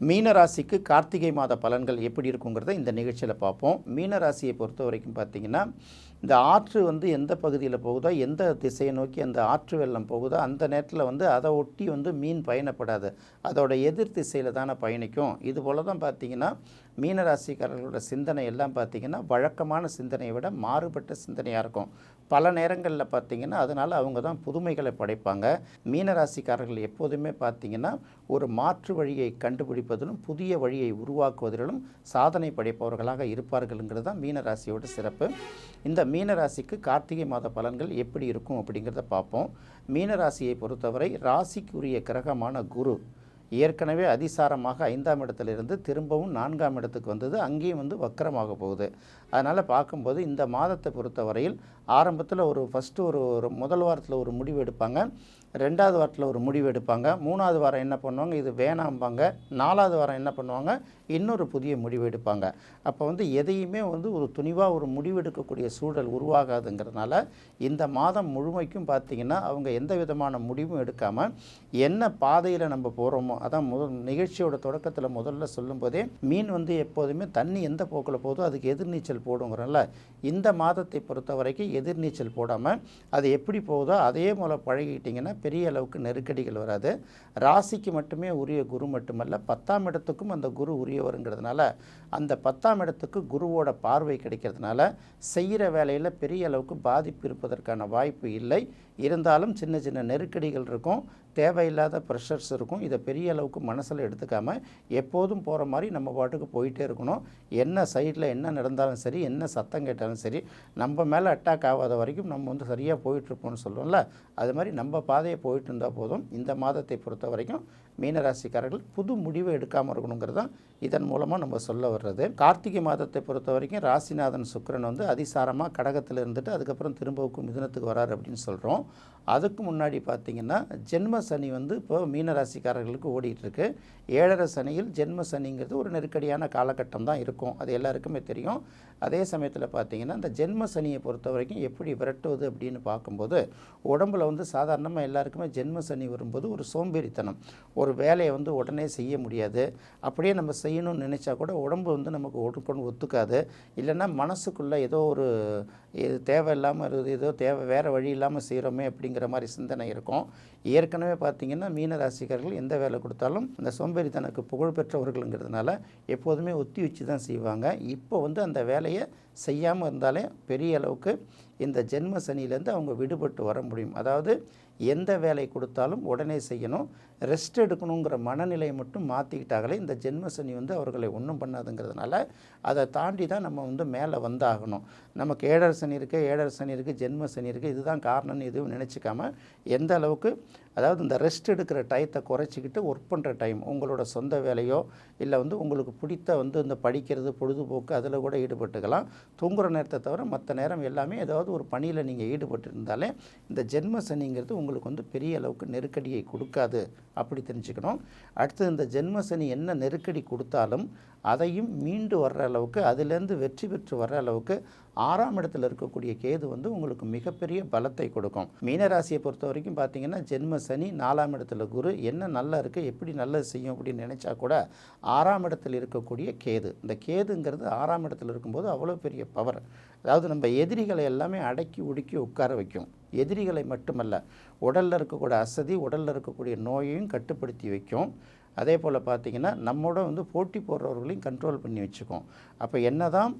மீனராசிக்கு கார்த்திகை மாத பலன்கள் எப்படி இருக்குங்கிறத இந்த நிகழ்ச்சியில் பார்ப்போம். மீனராசியை பொறுத்த வரைக்கும் பார்த்தீங்கன்னா இந்த ஆற்று வந்து எந்த பகுதியில் போகுதோ எந்த திசையை நோக்கி அந்த ஆற்று வெள்ளம் போகுதோ அந்த நேரத்தில் வந்து அதை ஒட்டி வந்து மீன் பயணப்படாது. அதோட எதிர் திசையில் தானே பயணிக்கும். இது போல தான் பார்த்தீங்கன்னா மீனராசிக்காரர்களோட சிந்தனை எல்லாம் பார்த்தீங்கன்னா வழக்கமான சிந்தனையை விட மாறுபட்ட சிந்தனையாக இருக்கும். பல நேரங்களில் பார்த்தீங்கன்னா அதனால் அவங்க தான் புதுமைகளை படைப்பாங்க. மீனராசிக்காரர்கள் எப்போதுமே பார்த்தீங்கன்னா ஒரு மாற்று வழியை கண்டுபிடிப்பதிலும் புதிய வழியை உருவாக்குவதிலும் சாதனை படைப்பவர்களாக இருப்பார்கள்ங்கிறது தான் மீனராசியோட சிறப்பு. இந்த மீனராசிக்கு கார்த்திகை மாத பலன்கள் எப்படி இருக்கும் அப்படிங்கிறத பார்ப்போம். மீனராசியை பொறுத்தவரை ராசிக்குரிய கிரகமான குரு ஏற்கனவே அதிசாரமாக ஐந்தாம் இடத்திலிருந்து திரும்பவும் நான்காம் இடத்துக்கு வந்தது. அங்கேயும் வந்து வக்கரமாக போகுது. அதனால் பார்க்கும்போது இந்த மாதத்தை பொறுத்தவரையில் ஆரம்பத்தில் ஒரு ஃபஸ்ட்டு ஒரு ஒரு முதல் வாரத்தில் ஒரு முடிவு எடுப்பாங்க. ரெண்டாவது வாரத்தில் ஒரு முடிவு எடுப்பாங்க. மூணாவது வாரம் என்ன பண்ணுவாங்க? இது வேணாம்பாங்க. நாலாவது வாரம் என்ன பண்ணுவாங்க? இன்னொரு புதிய முடிவு எடுப்பாங்க. அப்போ வந்து எதையுமே வந்து ஒரு துணிவாக ஒரு முடிவு எடுக்கக்கூடிய சூழல் உருவாகாதுங்கிறதுனால இந்த மாதம் முழுமைக்கும் பார்த்திங்கன்னா அவங்க எந்த விதமான முடிவும் எடுக்காமல் என்ன பாதையில் நம்ம போகிறோமோ அதான் முதல் நிகழ்ச்சியோட தொடக்கத்தில் முதல்ல சொல்லும்போதே மீன் வந்து எப்போதுமே தண்ணி எந்த போக்கில் போதோ அதுக்கு எதிர்நீச்சல் போடுங்கிறனால இந்த மாதத்தை பொறுத்த வரைக்கும் எதிர்நீச்சல் போடாமல் அது எப்படி போகுதோ அதே போல் பழகிட்டிங்கன்னா பெரிய அளவுக்கு நெருக்கடிகள் வராது. ராசிக்கு மட்டுமே உரிய குரு மட்டுமல்ல பத்தாம் இடத்துக்கும் அந்த குரு உரியவருங்கிறதுனால அந்த பத்தாம் இடத்துக்கு குருவோட பார்வை கிடைக்கிறதுனால செய்கிற வேலையில் பெரிய அளவுக்கு பாதிப்பு இருப்பதற்கான வாய்ப்பு இல்லை. இருந்தாலும் சின்ன சின்ன நெருக்கடிகள் இருக்கும் தேவையில்லாத ப்ரெஷர்ஸ் இருக்கும். இதை பெரிய அளவுக்கு மனசில் எடுத்துக்காமல் எப்போதும் போகிற மாதிரி நம்ம பாட்டுக்கு போயிட்டே இருக்கணும். என்ன சைடில் என்ன நடந்தாலும் சரி என்ன சத்தம் கேட்டாலும் சரி நம்ம மேலே அட்டாக் ஆகாத வரைக்கும் நம்ம வந்து சரியாக போயிட்டுருப்போம்னு சொல்லுவோம்ல. அது மாதிரி நம்ம பாதையை போயிட்டு இருந்தால் போதும். இந்த மாதத்தை பொறுத்த வரைக்கும் மீனராசிக்காரர்கள் புது முடிவை எடுக்காமல் இருக்கணுங்கிறது தான் இதன் மூலமாக நம்ம சொல்ல வர்றது. கார்த்திகை மாதத்தை பொறுத்த வரைக்கும் ராசிநாதன் சுக்கிரன் வந்து அதிசாரமாக கடகத்தில் இருந்துட்டு அதுக்கப்புறம் திரும்பவுக்கும் மிதனத்துக்கு வராரு அப்படின்னு சொல்கிறோம் அதுக்கு முன்னாடி பார்த்தீங்கன்னா ஜென்ம சனி வந்து இப்போ மீனராசிக்காரர்களுக்கு ஓடிட்டுருக்கு. ஏழரை சனியில் ஜென்ம சனிங்கிறது ஒரு நெருக்கடியான காலகட்டம் தான் இருக்கும். அது எல்லாருக்குமே தெரியும். அதே சமயத்தில் பார்த்தீங்கன்னா இந்த ஜென்ம சனியை பொறுத்த வரைக்கும் எப்படி விரட்டுவது அப்படின்னு பார்க்கும்போது உடம்புல வந்து சாதாரணமாக எல்லாருக்குமே ஜென்ம சனி வரும்போது ஒரு சோம்பேறித்தனம். ஒரு வேலையை வந்து உடனே செய்ய முடியாது. அப்படியே நம்ம செய்யணும்னு நினச்சா கூட உடம்பு வந்து நமக்கு ஒடுக்கணும் ஒத்துக்காது. இல்லைன்னா மனசுக்குள்ளே ஏதோ ஒரு இது தேவையில்லாமல் இருக்குது ஏதோ தேவை வேறு வழி இல்லாமல் செய்கிறோமே அப்படிங்கிற மாதிரி சிந்தனை இருக்கும். ஏற்கனவே பார்த்திங்கன்னா மீன ராசிக்காரர்கள் எந்த வேலை கொடுத்தாலும் அந்த சோம்பேறித்தனக்கு புகழ் பெற்றவர்கள்ங்கிறதுனால எப்போதுமே ஒத்தி வச்சு தான் செய்வாங்க. இப்போ வந்து அந்த வேலையை செய்யாமல் இருந்தாலே பெரிய அளவுக்கு இந்த ஜென்ம சனியிலேருந்து அவங்க விடுபட்டு வர முடியும். அதாவது எந்த வேலை கொடுத்தாலும் உடனே செய்யணும். ரெஸ்ட் எடுக்கணுங்கிற மனநிலையை மட்டும் மாற்றிக்கிட்டாங்களே இந்த ஜென்ம சனி வந்து அவர்களை ஒன்றும் பண்ணாதுங்கிறதுனால அதை தாண்டி தான் நம்ம வந்து மேலே வந்தாகணும். நமக்கு ஏழரை சனி இருக்குது ஏழரை சனி இருக்குது ஜென்ம சனி இருக்குது இதுதான் காரணம்னு எதுவும் நினச்சிக்காம எந்த அளவுக்கு அதாவது இந்த ரெஸ்ட் எடுக்கிற டயத்தை குறைச்சிக்கிட்டு ஒர்க் பண்ணுற டைம் உங்களோட சொந்த வேலையோ இல்லை வந்து உங்களுக்கு பிடித்த வந்து இந்த படிக்கிறது பொழுதுபோக்கு அதில் கூட ஈடுபட்டுக்கலாம். தூங்குற நேரத்தை தவிர மற்ற நேரம் எல்லாமே ஏதாவது ஒரு பணியில் நீங்கள் ஈடுபட்டு இருந்தாலே இந்த ஜென்ம சனிங்கிறது உங்களுக்கு வந்து பெரிய அளவுக்கு நெருக்கடியை கொடுக்காது. அப்படி தெரிஞ்சுக்கணும். அடுத்து இந்த ஜென்ம சனி என்ன நெருக்கடி கொடுத்தாலும் அதையும் மீண்டு வர்ற அளவுக்கு அதிலேருந்து வெற்றி பெற்று வர்ற அளவுக்கு ஆறாம் இடத்துல இருக்கக்கூடிய கேது வந்து உங்களுக்கு மிகப்பெரிய பலத்தை கொடுக்கும். மீனராசியை பொறுத்த வரைக்கும் பார்த்தீங்கன்னா ஜென்ம சனி நாலாம் இடத்துல குரு என்ன நல்லா இருக்குது எப்படி நல்லது செய்யும் அப்படின்னு நினச்சா கூட ஆறாம் இடத்துல இருக்கக்கூடிய கேது. இந்த கேதுங்கிறது ஆறாம் இடத்துல இருக்கும்போது அவ்வளோ பெரிய பவர் அதாவது நம்ம எதிரிகளை எல்லாமே அடக்கி ஒடுக்கி உட்கார வைக்கும். எதிரிகளை மட்டுமல்ல உடலில் இருக்கக்கூடிய அசதி உடலில் இருக்கக்கூடிய நோயையும் கட்டுப்படுத்தி வைக்கும். அதே போல் பார்த்திங்கன்னா நம்மோட வந்து போட்டி போடுறவர்களையும் கண்ட்ரோல் பண்ணி வச்சுக்கும். அப்போ என்ன தான்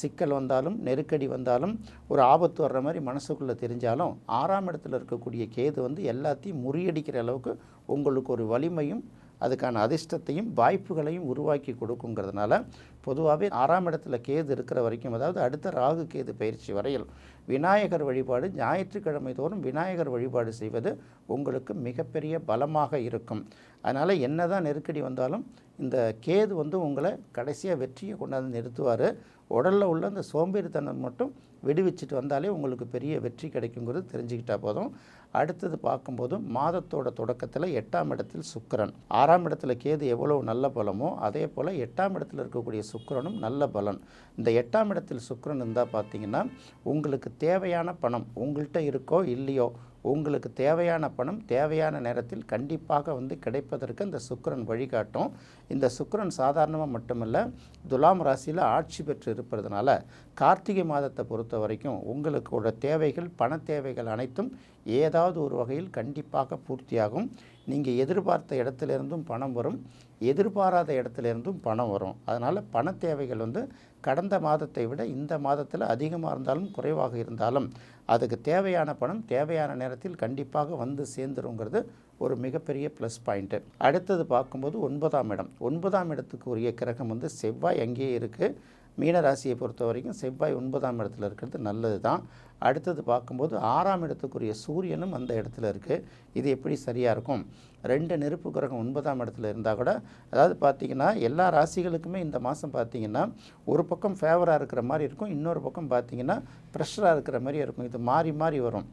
சிக்கல் வந்தாலும் நெருக்கடி வந்தாலும் ஒரு ஆபத்து வர்ற மாதிரி மனசுக்குள்ளே தெரிஞ்சாலும் ஆறாம் இடத்துல இருக்கக்கூடிய கேது வந்து எல்லாத்தையும் முறியடிக்கிற அளவுக்கு உங்களுக்கு ஒரு வலிமையும் அதுக்கான அதிர்ஷ்டத்தையும் வாய்ப்புகளையும் உருவாக்கி கொடுக்குங்கிறதுனால பொதுவாகவே ஆறாம் இடத்துல கேது இருக்கிற வரைக்கும் அதாவது அடுத்த ராகு கேது பயிற்சி வரையில் விநாயகர் வழிபாடு ஞாயிற்றுக்கிழமை தோறும் விநாயகர் வழிபாடு செய்வது உங்களுக்கு மிகப்பெரிய பலமாக இருக்கும். அதனால் என்ன தான் நெருக்கடி வந்தாலும் இந்த கேது வந்து உங்களை கடைசியாக வெற்றியை கொண்டாந்து நிறுத்துவார். உடலில் உள்ள அந்த சோம்பேறித்தனம் மட்டும் விடுவிச்சிட்டு வந்தாலே உங்களுக்கு பெரிய வெற்றி கிடைக்குங்கிறது தெரிஞ்சுக்கிட்டா போதும். அடுத்தது பார்க்கும்போது மாதத்தோட தொடக்கத்தில் எட்டாம் இடத்தில் சுக்கிரன். ஆறாம் இடத்துல கேது எவ்வளோ நல்ல பலமோ அதே போல் எட்டாம் இடத்துல இருக்கக்கூடிய சுக்கரனும் நல்ல பலன். இந்த எட்டாம் இடத்தில் சுக்கரன் இருந்தால் பார்த்தீங்கன்னா உங்களுக்கு தேவையான பணம் உங்கள்கிட்ட இருக்கோ இல்லையோ உங்களுக்கு தேவையான பணம் தேவையான நேரத்தில் கண்டிப்பாக வந்து கிடைப்பதற்கு இந்த சுக்கரன் வழிகாட்டும். இந்த சுக்கரன் சாதாரணமாக மட்டுமல்ல துலாம் ராசியில் ஆட்சி பெற்று இருப்பதுனால கார்த்திகை மாதத்தை பொறுத்த வரைக்கும் உங்களுக்கோட தேவைகள் பண தேவைகள் அனைத்தும் ஏதாவது ஒரு வகையில் கண்டிப்பாக பூர்த்தியாகும். நீங்கள் எதிர்பார்த்த இடத்துலேருந்தும் பணம் வரும் எதிர்பாராத இடத்துலேருந்தும் பணம் வரும். அதனால் பண தேவைகள் வந்து கடந்த மாதத்தை விட இந்த மாதத்தில் அதிகமாக இருந்தாலும் குறைவாக இருந்தாலும் அதுக்கு தேவையான பணம் தேவையான நேரத்தில் கண்டிப்பாக வந்து சேர்ந்துருங்கிறது ஒரு மிகப்பெரிய ப்ளஸ் பாயிண்ட்டு அடுத்தது பார்க்கும்போது ஒன்பதாம் இடம். ஒன்பதாம் இடத்துக்கு உரிய கிரகம் வந்து செவ்வாய் அங்கேயே இருக்குது மீனராசியை பொறுத்த வரைக்கும் செவ்வாய் ஒன்பதாம் இடத்துல இருக்கிறது நல்லது தான் அடுத்தது பார்க்கும்போது ஆறாம் இடத்துக்குரிய சூரியனும் அந்த இடத்துல இருக்குது இது எப்படி சரியாக இருக்கும்? ரெண்டு நெருப்பு கிரகம் ஒன்பதாம் இடத்துல இருந்தால் கூட அதாவது பார்த்திங்கன்னா எல்லா ராசிகளுக்குமே இந்த மாதம் பார்த்திங்கன்னா ஒரு பக்கம் ஃபேவராக இருக்கிற மாதிரி இருக்கும். இன்னொரு பக்கம் பார்த்திங்கன்னா ப்ரெஷராக இருக்கிற மாதிரி இருக்கும். இது மாறி மாறி வரும்.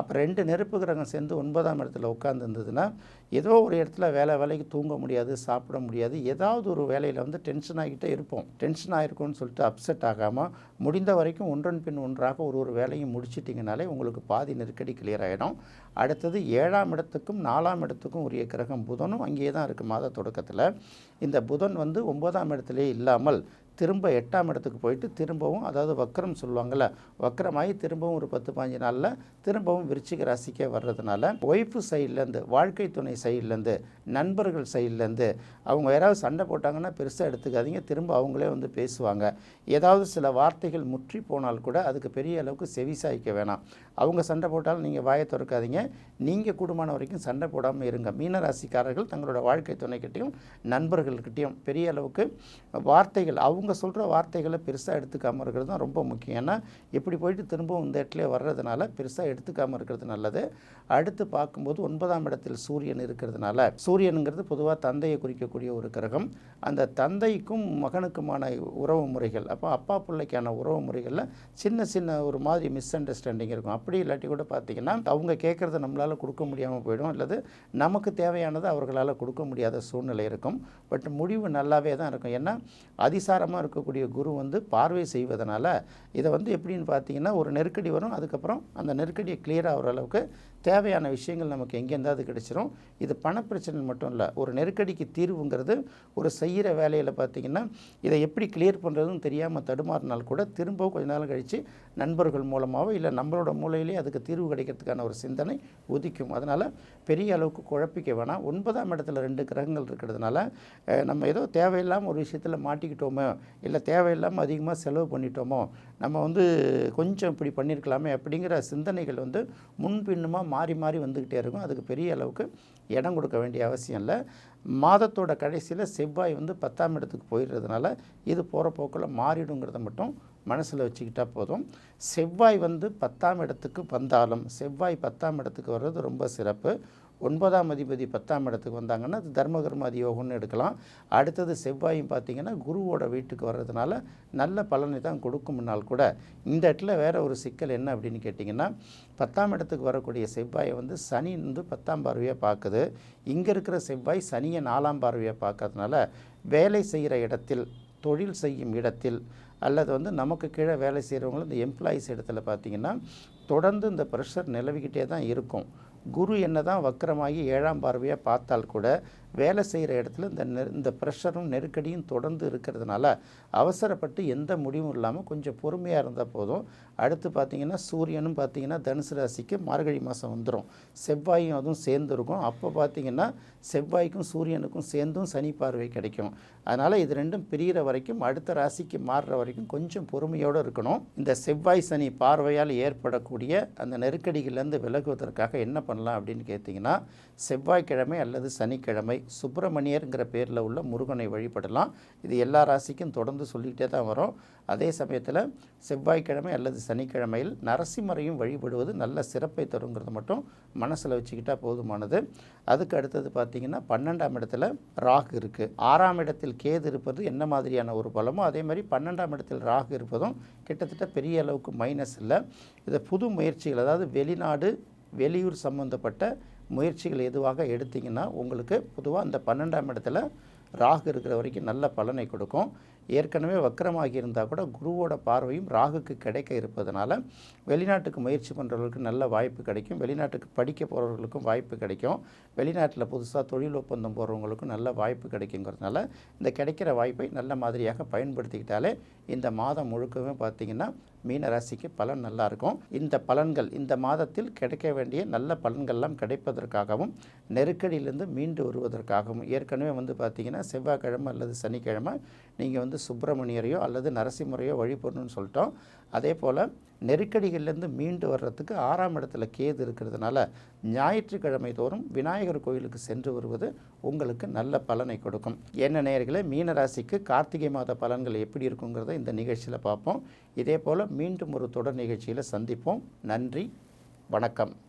அப்போ ரெண்டு நெருப்பு கிரகம் சேர்ந்து ஒன்பதாம் இடத்துல உட்காந்துருந்ததுன்னா ஏதோ ஒரு இடத்துல வேலை வேலைக்கு தூங்க முடியாது சாப்பிட முடியாது. ஏதாவது ஒரு வேலையில் வந்து டென்ஷன் ஆகிட்டே இருப்போம். டென்ஷன் ஆகிருக்கும்னு சொல்லிட்டு அப்செட் ஆகாமல் முடிந்த வரைக்கும் ஒன்றன் பின் ஒன்றாக ஒரு ஒரு வேலையும் முடிச்சிட்டிங்கனாலே உங்களுக்கு பாதி நெருக்கடி கிளியர் ஆகிடும் அடுத்தது ஏழாம் இடத்துக்கும் நாலாம் இடத்துக்கும் உரிய கிரகம் புதனும் அங்கேயே தான் இருக்குது மாத தொடக்கத்தில். இந்த புதன் வந்து ஒன்பதாம் இடத்துலேயே இல்லாமல் திரும்ப எட்டாம் இடத்துக்கு போயிட்டு திரும்பவும் அதாவது வக்கரம் சொல்லுவாங்கள்ல வக்கரமாகி திரும்பவும் ஒரு பத்து பாஞ்சு நாளில் திரும்பவும் விருச்சிக ராசிக்கே வர்றதுனால ஒய்ஃபு சைட்லேருந்து வாழ்க்கை துணை சைட்லேருந்து நண்பர்கள் சைட்லேருந்து அவங்க யாராவது சண்டை போட்டாங்கன்னா பெருசாக எடுத்துக்காதீங்க திரும்ப அவங்களே வந்து பேசுவாங்க. ஏதாவது சில வார்த்தைகள் முற்றி போனால் கூட அதுக்கு பெரிய அளவுக்கு செவி சாய்க்க வேணாம். அவங்க சண்டை போட்டாலும் நீங்கள் வாயை திறக்காதீங்க. நீங்கள் கூடுமான வரைக்கும் சண்டை போடாமல் இருங்க. மீனராசிக்காரர்கள் தங்களோட வாழ்க்கை துணைக்கிட்டையும் நண்பர்கள்கிட்டையும் பெரிய அளவுக்கு வார்த்தைகள் அவங்க சொல்கிற வார்த்தைகளை பெருசாக எடுத்துக்காமல் இருக்கிறது தான் ரொம்ப முக்கியம். ஏன்னா இப்படி போயிட்டு திரும்பவும் இந்த இடத்துல வர்றதுனால பெருசாக எடுத்துக்காமல் இருக்கிறது நல்லது. அடுத்து பார்க்கும்போது ஒன்பதாம் இடத்தில் சூரியன் இருக்கிறதுனால சூரியனுங்கிறது பொதுவாக தந்தையை குறிக்கக்கூடிய ஒரு கிரகம். அந்த தந்தைக்கும் மகனுக்குமான உறவு முறைகள். அப்போ அப்பா பிள்ளைக்கான உறவு முறைகளில் சின்ன சின்ன ஒரு மாதிரி மிஸ் அண்டர்ஸ்டாண்டிங் இருக்கும் அப்படி இல்லாட்டி கூட பார்த்தீங்கன்னா அவங்க கேட்குறத நம்மளால் கொடுக்க முடியாமல் போயிடும். அல்லது நமக்கு தேவையானது அவர்களால் கொடுக்க முடியாத சூழ்நிலை இருக்கும். பட் முடிவு நல்லாவே தான் இருக்கும். ஏன்னா அதிசாரமாக இருக்கக்கூடிய குரு வந்து பார்வை செய்வதனால இதை வந்து எப்படின்னு பார்த்தீங்கன்னா ஒரு நெருக்கடி வரும். அதுக்கப்புறம் அந்த நெருக்கடியை கிளியர் ஆகிற அளவுக்கு தேவையான விஷயங்கள் நமக்கு எங்கேருந்தாவது கிடைச்சிரும்? இது பணப்பிரச்சனை மட்டும் இல்லை ஒரு நெருக்கடிக்கு தீர்வுங்கிறது ஒரு செய்கிற வேலையில் பார்த்திங்கன்னா இதை எப்படி கிளியர் பண்ணுறதுன்னு தெரியாமல் தடுமாறினால் கூட திரும்ப கொஞ்ச நாள் கழித்து நண்பர்கள் மூலமாகவோ இல்லை நம்மளோட மூலையிலே அதுக்கு தீர்வு கிடைக்கிறதுக்கான ஒரு சிந்தனை உதிக்கும். அதனால் பெரிய அளவுக்கு குழப்பிக்க வேணாம். ஒன்பதாம் இடத்துல ரெண்டு கிரகங்கள் இருக்கிறதுனால நம்ம ஏதோ தேவையில்லாமல் ஒரு விஷயத்தில் மாட்டிக்கிட்டோமோ இல்லை தேவையில்லாமல் அதிகமாக செலவு பண்ணிட்டோமோ நம்ம வந்து கொஞ்சம் இப்படி பண்ணியிருக்கலாமே அப்படிங்கிற சிந்தனைகள் வந்து முன்பின்னுமா மாறி மாறி வந்துக்கிட்டே இருக்கும். அதுக்கு பெரிய அளவுக்கு இடம் கொடுக்க வேண்டிய அவசியம் இல்லை. மாதத்தோட கடைசியில் செவ்வாய் வந்து பத்தாம் இடத்துக்கு போயிடுறதுனால இது போகிற போக்கில் மாறிடுங்கிறத மட்டும் மனசில் வச்சுக்கிட்டால் போதும். செவ்வாய் வந்து பத்தாம் இடத்துக்கு வந்தாலும் செவ்வாய் பத்தாம் இடத்துக்கு வர்றது ரொம்ப சிறப்பு. ஒன்பதாம் அதிபதி பத்தாம் இடத்துக்கு வந்தாங்கன்னா அது தர்மகர்மாதி யோகம்னு எடுக்கலாம். அடுத்தது செவ்வாயும் பார்த்தீங்கன்னா குருவோட வீட்டுக்கு வர்றதுனால நல்ல பலனை தான் கொடுக்கும்னால் கூட. இந்த இடத்துல வேற ஒரு சிக்கல் என்ன அப்படின்னு கேட்டிங்கன்னா பத்தாம் இடத்துக்கு வரக்கூடிய செவ்வாயை வந்து சனி வந்து பத்தாம் பார்வையாக பார்க்குது. இங்கே இருக்கிற செவ்வாய் சனியை நாலாம் பார்வையாக பார்க்கறதுனால வேலை செய்கிற இடத்தில் தொழில் செய்யும் இடத்தில் அல்லது வந்து நமக்கு கீழே வேலை செய்கிறவங்களும் இந்த எம்ப்ளாயீஸ் இடத்துல பார்த்தீங்கன்னா தொடர்ந்து இந்த ப்ரெஷர் நிலவிக்கிட்டே தான் இருக்கும். குரு என்ன தான் வக்கரமாகி ஏழாம் பார்வையாக பார்த்தால் கூட வேலை செய்கிற இடத்துல இந்த நெ இந்த ப்ரெஷரும் நெருக்கடியும் தொடர்ந்து இருக்கிறதுனால அவசரப்பட்டு எந்த முடிவும் இல்லாமல் கொஞ்சம் பொறுமையாக இருந்தால் போதும். அடுத்து பார்த்திங்கன்னா சூரியனும் பார்த்திங்கன்னா தனுசு ராசிக்கு மார்கழி மாதம் வந்துடும் செவ்வாயும் அதுவும் சேர்ந்து இருக்கும் அப்போ பார்த்திங்கன்னா செவ்வாய்க்கும் சூரியனுக்கும் சேர்ந்தும் சனி பார்வை கிடைக்கும். அதனால் இது ரெண்டும் பிரிகிற வரைக்கும் அடுத்த ராசிக்கு மாறுற வரைக்கும் கொஞ்சம் பொறுமையோடு இருக்கணும். இந்த செவ்வாய் சனி பார்வையால் ஏற்படக்கூடிய அந்த நெருக்கடிகள்லேருந்து விலகுவதற்காக என்ன பண்ணலாம் அப்படின்னு கேட்டிங்கன்னா செவ்வாய்க்கிழமை அல்லது சனிக்கிழமை சுப்பிரமணியருங்கிற பேரில் உள்ள முருகனை வழிபடலாம். இது எல்லா ராசிக்கும் தொடர்ந்து சொல்லிக்கிட்டே தான் வரும். அதே சமயத்தில் செவ்வாய்க்கிழமை அல்லது சனிக்கிழமையில் நரசிம்மரையும் வழிபடுவது நல்ல சிறப்பை தருங்கிறது மட்டும் மனசில் வச்சுக்கிட்டால் போதுமானது. அதுக்கு அடுத்தது பார்த்திங்கன்னா பன்னெண்டாம் இடத்துல ராகு இருக்குது ஆறாம் இடத்தில் கேது இருப்பது என்ன மாதிரியான ஒரு பலமோ அதே மாதிரி பன்னெண்டாம் இடத்தில் ராகு இருப்பதும் கிட்டத்தட்ட பெரிய அளவுக்கு மைனஸ் இல்லை. இதை புது முயற்சிகள் அதாவது வெளிநாடு வெளியூர் சம்மந்தப்பட்ட முயற்சிகள் எதுவாக எடுத்தீங்கன்னா உங்களுக்கு பொதுவாக அந்த பன்னெண்டாம் இடத்துல ராகு இருக்கிற வரைக்கும் நல்ல பலனை கொடுக்கும். ஏற்கனவே வக்கரமாகி இருந்தால் கூட குருவோட பார்வையும் ராகுக்கு கிடைக்க இருப்பதனால வெளிநாட்டுக்கு முயற்சி பண்ணுறவர்களுக்கு நல்ல வாய்ப்பு கிடைக்கும். வெளிநாட்டுக்கு படிக்க போகிறவர்களுக்கும் வாய்ப்பு கிடைக்கும். வெளிநாட்டில் புதுசாக தொழில் ஒப்பந்தம் போகிறவங்களுக்கும் நல்ல வாய்ப்பு கிடைக்குங்கிறதுனால இந்த கிடைக்கிற வாய்ப்பை நல்ல மாதிரியாக பயன்படுத்திக்கிட்டாலே இந்த மாதம் முழுக்கவே பார்த்திங்கன்னா மீன ராசிக்கு பலன் நல்லா இருக்கும் இந்த பலன்கள் இந்த மாதத்தில் கிடைக்க வேண்டிய நல்ல பலன்கள்லாம் கிடைப்பதற்காகவும் நெருக்கடியிலிருந்து மீண்டு வருவதற்காகவும். ஏற்கனவே வந்து பார்த்திங்கன்னா செவ்வாய்க்கிழமை அல்லது சனிக்கிழமை நீங்கள் வந்து சுப்பிரமணியரையோ அல்லது நரசிம்மரையோ வழிபடணும்னு சொல்லிட்டோம். அதே போல் நெருக்கடிகள்லேருந்து மீண்டு வர்றதுக்கு ஆறாம் இடத்துல கேது இருக்கிறதுனால ஞாயிற்றுக்கிழமை தோறும் விநாயகர் கோயிலுக்கு சென்று வருவது உங்களுக்கு நல்ல பலனை கொடுக்கும். என்ன நேர்களை மீனராசிக்கு கார்த்திகை மாத பலன்கள் எப்படி இருக்குங்கிறத இந்த நிகழ்ச்சியில் பார்ப்போம். இதே போல் மீண்டும் ஒரு தொடர் நிகழ்ச்சியில் சந்திப்போம். நன்றி வணக்கம்.